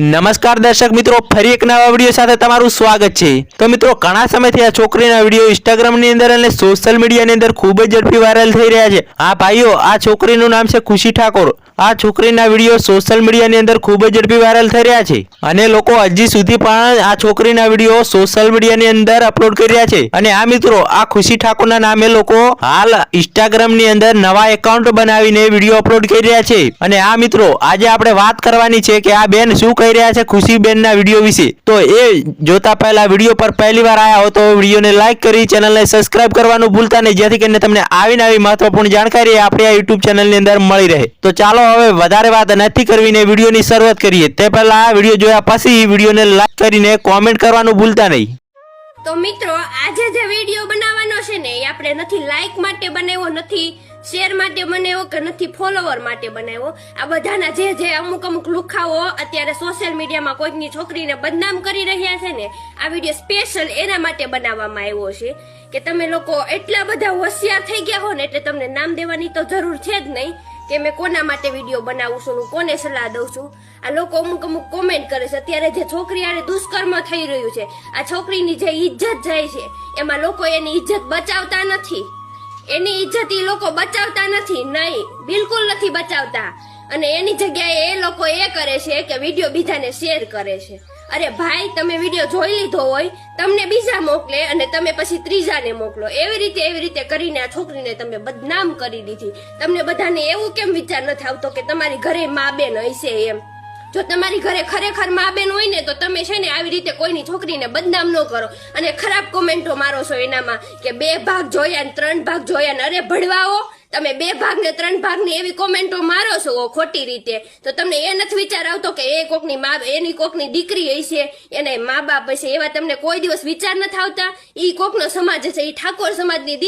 નમસ્કાર દર્શક મિત્રો, ફરી એક નવા વીડિયો સાથે તમારું સ્વાગત છે. તો મિત્રો, ઘણા સમયથી આ છોકરીના વીડિયો ઇન્સ્ટાગ્રામની અંદર અને સોશિયલ મીડિયાની અંદર ખૂબ જ ઝડપી વાયરલ થઈ રહ્યા છે. આ ભાઈઓ, આ છોકરીનું નામ છે ખુશી ઠાકોર. આ છોકરીના વીડિયો સોશિયલ મીડિયાની અંદર ખૂબ જ ઝડપી વાયરલ થઈ રહ્યા છે. અને લોકો હજી સુધી પણ આ છોકરીના વીડિયો સોશિયલ મીડિયાની અંદર અપલોડ કરી રહ્યા છે. અને આ મિત્રો, આ ખુશી ઠાકોરના નામે લોકો હાલ ઇન્સ્ટાગ્રામની અંદર નવા એકાઉન્ટ બનાવીને વીડિયો અપલોડ કરી રહ્યા છે. અને આ મિત્રો, આજે આપણે વાત કરવાની છે કે આ બેન શું કહી રહ્યા છે ખુશીબેનના વીડિયો વિશે. તો એ જોતા પહેલા વીડિયો પર પહેલી વાર આવ્યા હો તો વિડીયોને લાઇક કરી, ચેનલને સબસ્ક્રાઇબ કરવાનું ભૂલતા નહીં. જેથી કરીને તમને આવી નવી મહત્વપૂર્ણ જાણકારી આપણી આ યુટ્યુબ ચેનલની અંદર મળી રહે. તો ચાલો હવે વધારે વાત નથી કરવીને વિડીયોની શરૂઆત કરીએ. તે પહેલા વીડિયો જોયા પછી વિડીયોને લાઈક કરીને કોમેન્ટ કરવાનું ભૂલતા નહીં. તો મિત્રો, આજે જે વીડિયો બનાવવાનો છે ને, એ આપણે નથી લાઈક માટે બનાવ્યો, નથી શેર માટે બનાવ્યો કે નથી ફોલોવર માટે બનાવ્યો. આ બધાના જે જે અમુક અમુક લુખાઓ અત્યારે સોશિયલ મીડિયામાં કોઈકની છોકરીને બદનામ કરી રહ્યા છે ને, આ વીડિયો સ્પેશિયલ એના માટે બનાવવામાં આવ્યો છે. કે તમે લોકો એટલા બધા હોશિયાર થઈ ગયા હો ને, એટલે તમને નામ દેવાની તો જરૂર છે જ નહીં. કે મેં કોના માટે વીડિયો બનાવું છું કોને સલાહ દઉં છું? આ લોકો અમુક અમુક કોમેન્ટ કરે છે. અત્યારે જે છોકરી આને દુષ્કર્મ થઈ રહ્યું છે, આ છોકરીની જે ઇજ્જત જાય છે, એમાં લોકો એની ઇજ્જત બચાવતા નથી. એની ઇજ્જત એ લોકો બચાવતા નથી. નહીં, બિલકુલ નથી બચાવતા. અને એની જગ્યાએ એ લોકો એ કરે છે કે વીડિયો બીજાને શેર કરે છે. અરે ભાઈ, તમે વીડિયો જોઈ લીધો હોય, તમને બીજા મોકલે અને તમે પછી ત્રીજાને મોકલો. એવી રીતે એવી રીતે કરીને આ છોકરીને તમે બદનામ કરી દીધી. તમને બધાને એવું કેમ વિચાર નથી આવતો કે તમારી ઘરે મા બેન હશે એમ? જો તમારી ઘરે ખરેખર મા બેન હોય ને, તો તમે છે ને આવી રીતે કોઈની છોકરીને બદનામ ન કરો. અને ખરાબ કોમેન્ટો મારો છો એનામાં કે બે ભાગ જોયા ને ત્રણ ભાગ જોયા ને, અરે ભડવાઓ તમે બે ભાગ ને ત્રણ ભાગની એવી કોમેન્ટો મારો છો ખોટી રીતે. તો તમને એ નથી વિચાર આવતો કે એ કોકની મા, એની કોકની દીકરી હશે એને મા બાપ હશે. એવા તમને કોઈ દિવસ વિચાર નથી આવતા. ઈ કોકનો સમાજ છે ઈ ઠાકોર સમાજની